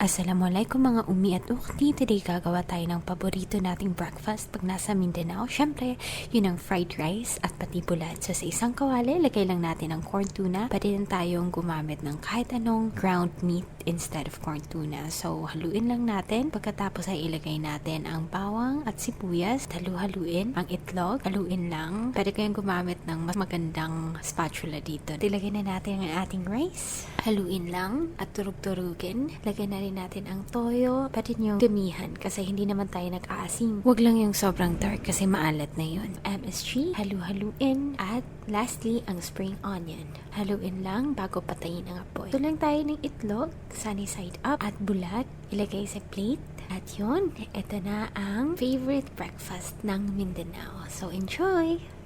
Assalamualaikum mga umi at ukti. Today gagawa tayo ng paborito nating breakfast pag nasa Mindanao. Siyempre, yun ang fried rice at pati bulat. So sa isang kawali, lagay lang natin ang corn tuna. Pwede din tayong gumamit ng kahit anong ground meat instead of corn tuna. So haluin lang natin. Pagkatapos ay ilagay natin ang bawang at sibuyas. Halu-haluin ang itlog. Haluin lang. Pwede kayong gumamit ng mas magandang spatula dito. Ilagay na natin ang ating rice. Haluin lang at turug-turugin. Lagay na rin natin ang toyo. Pwede nyo damihan kasi hindi naman tayo nag-aasim. Huwag lang yung sobrang dark kasi maalat na yun. MSG, halu-haluin. At lastly, ang spring onion. Haluin lang bago patayin ang apoy. Ito lang tayo ng itlog, sunny side up, at bulat. Ilagay sa plate. At yun, ito na ang favorite breakfast ng Mindanao. So enjoy!